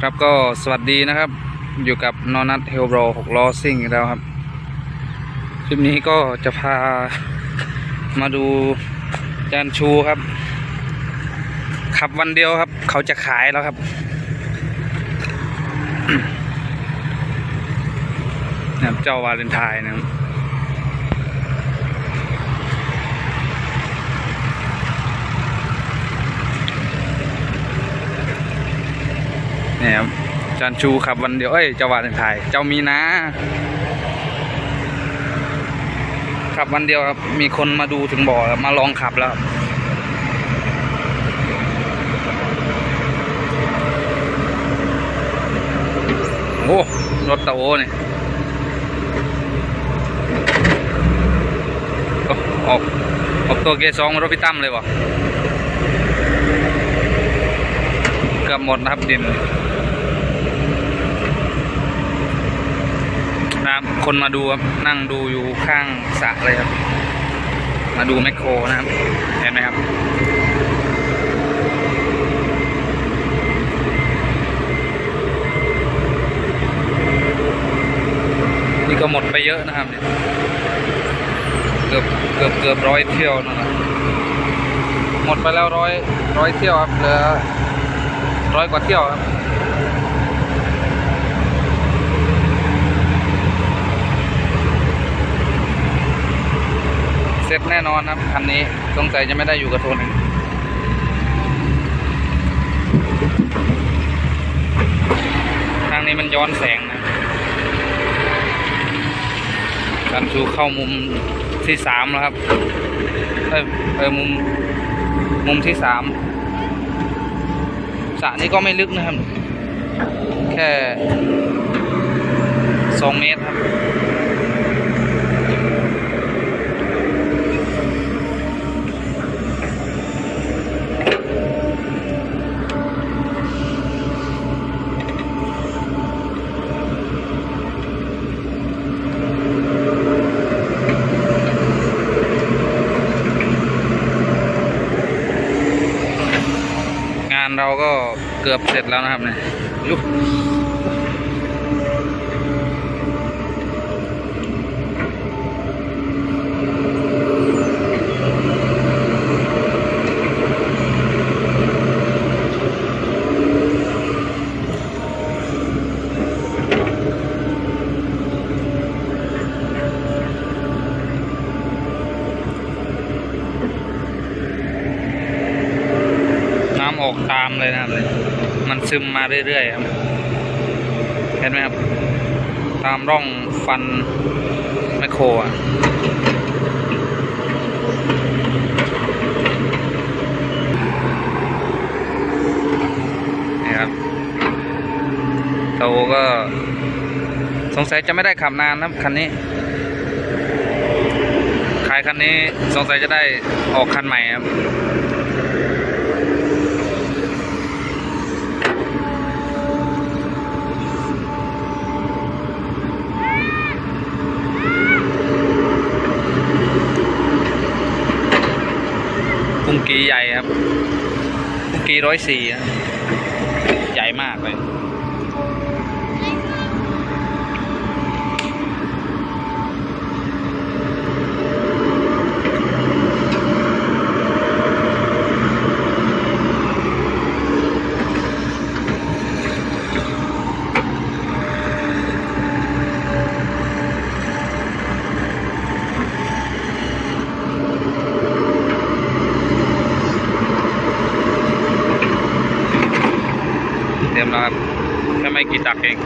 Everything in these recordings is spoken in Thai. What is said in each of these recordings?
ครับก็สวัสดีนะครับ อยู่กับนอนัทเฮลโบรหกล้อซิ่งแล้วครับ คลิปนี้ก็จะพามาดูจานชูครับ ขับวันเดียวครับ เขาจะขายแล้วครับนะครับเจ้าวาเลนไทน์นะครับ เนี่ยครับจานชูขับวันเดียว เอ้ยเจ้าวาเลนไทน์เจ้ามีนะขับวันเดียวครับ มีคนมาดูถึงบ่อมาลองขับแล้วโอ้รถตะโอเนี่ยออกออกตัวเกสองรถพี่ตั้มเลยวะเกือบหมดนะครับดิน นะ คนมาดูครับนั่งดูอยู่ข้างสระเลยครับ มาดูแมคโครนะครับ เห็นไหมครับ นี่ก็หมดไปเยอะนะครับเกือบเกือบเกือบร้อยเที่ยวนั่นแหละหมดไปแล้วร้อยร้อยเที่ยวครับเหลือร้อยกว่าเที่ยวครับ ร็จแน่นอนครับคันนี้สงสัยจะไม่ได้อยู่กับโทนหนึ่งทางนี้มันย้อนแสงนะการชูเข้ามุมที่สามแล้วครับเอยเอยมุมมุมที่สามสระนี้ก็ไม่ลึกนะครับ แค่สองเมตรครับ ก็เกือบเสร็จแล้วนะครับเนี่ยยุบ กตามเลยนะครับ มันซึมมาเรื่อยๆครับ เห็นไหมครับ ตามร่องฟันแมคโครอะนะครับโตก็สงสัยจะไม่ได้ขับนานนะคันนี้ ขายคันนี้สงสัยจะได้ออกคันใหม่ครับ กีใหญ่ครับกีร้อยสี่ เตรียมแล้วครับแค่ไม่กี่ตักเอง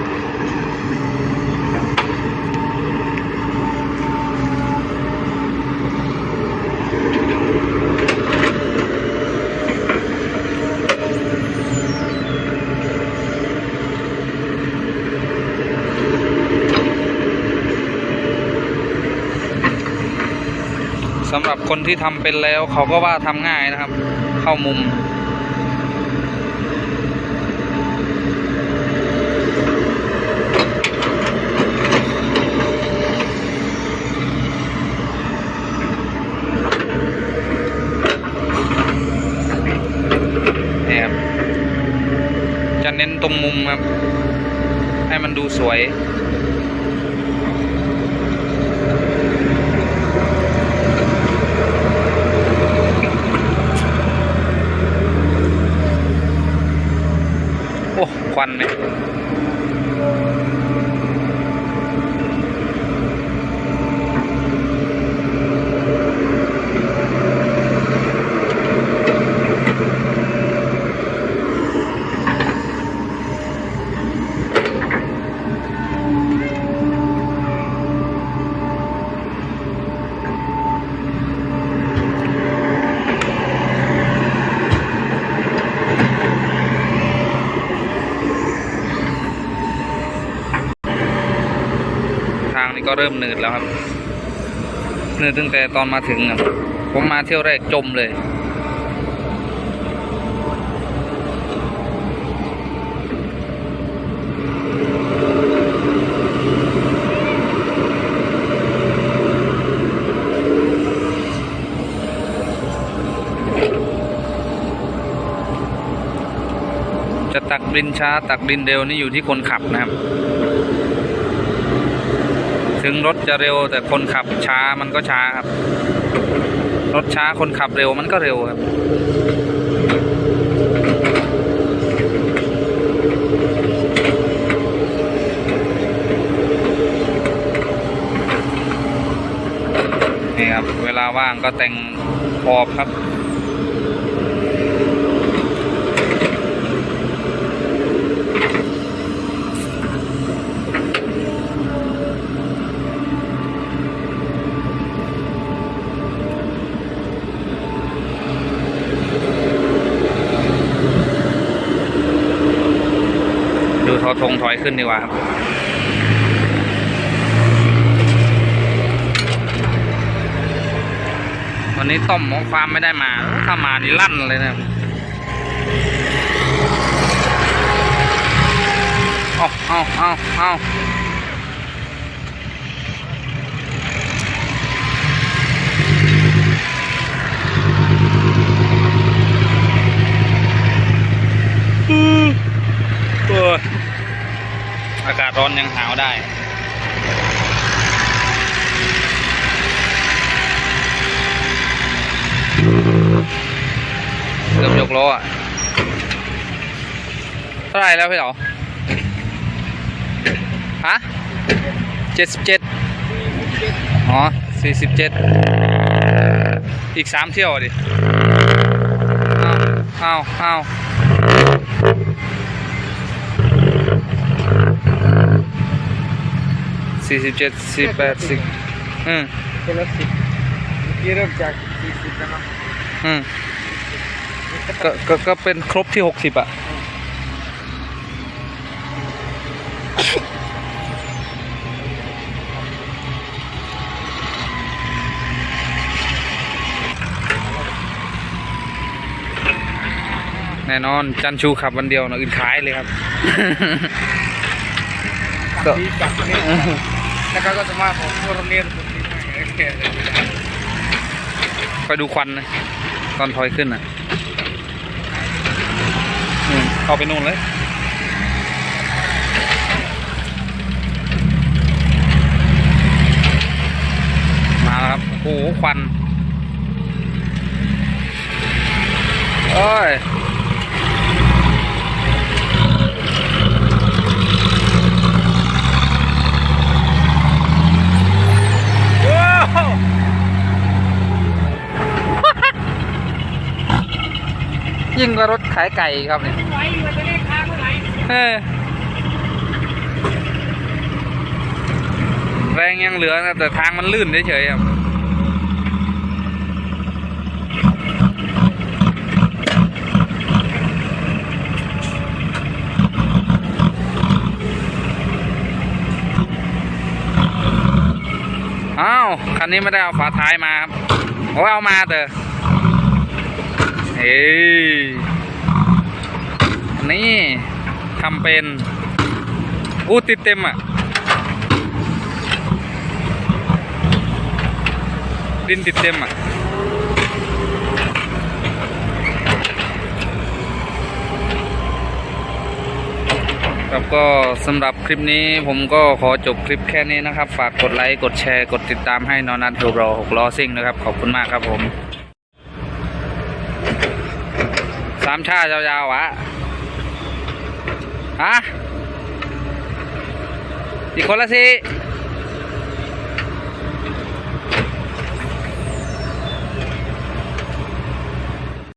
สำหรับคนที่ทำเป็นแล้วเขาก็ว่าทำง่ายนะครับ เข้ามุม เนี่ยครับ จะ เน้น ตรงมุมครับ ให้มันดูสวยโอ้ควันเนี่ย เริ่มหนืดแล้วครับหนืดตั้งแต่ตอนมาถึงอะผมมาเที่ยวแรกจมเลย จะตักดินช้าตักดินเร็วนี่อยู่ที่คนขับนะครับ ถึงรถจะเร็วแต่คนขับช้ามันก็ช้าครับ รถช้าคนขับเร็วมันก็เร็วครับนี่ครับ เวลาว่างก็แต่งขอบครับ ทงถอยขึ้นดีกว่าครับวันนี้ต้มหมอความไม่ได้มาถ้ามานี่ลั่นเลยนะเอาเอาเอาเอาเอออากาศร้อ นยังหาวได้เริ่มยกล้ออะเท่าไรแล้วพี่เหรอฮะเจ็ดสิบเจ็ดอ๋อสี่สิบเจ็ดอีกสามเที่ยวดิเอาเอา สี่สิบเจ็ดสี่แปดสิบอืมคนละสิบเมื่อกี้เริ่มจากสี่สิบแล้วเนาะอืมก็ก็ก็เป็นครบที่หกสิบอะแน่นอนจันชูขับวันเดียวนะอื่นขายเลยครับก็ แล้วก็จะมาของโคโรเนียนสุดที่ไม่แก่เลยไปดูควันนะตอนถอยขึ้นอะอืมเข้าไปนู่นเลย มาแล้วครับ โอ้โหควันเอ้ย ว้าว ยิ่งกว่ารถขายไก่ครับเนี่ยไหวมันจะได้ค้างเออแรงยังเหลือนะแต่ทางมันลื่นเฉยๆครับอ้าว คันนี้ไม่ได้เอาฝาท้ายมาครับโอ้เอามาเถอะ เอ้ยนี่ทำเป็น อู้ติดเต็มอะ ดินติดเต็มอะครับก็สำหรับคลิปนี้ผมก็ขอจบคลิปแค่นี้นะครับ ฝากกดไลค์ กดแชร์ กดติดตามให้นอนัทโรบรอหกล้อซิ่งนะครับ ขอบคุณมากครับผม สามชาติยาวๆวะฮะอีกคนละสิ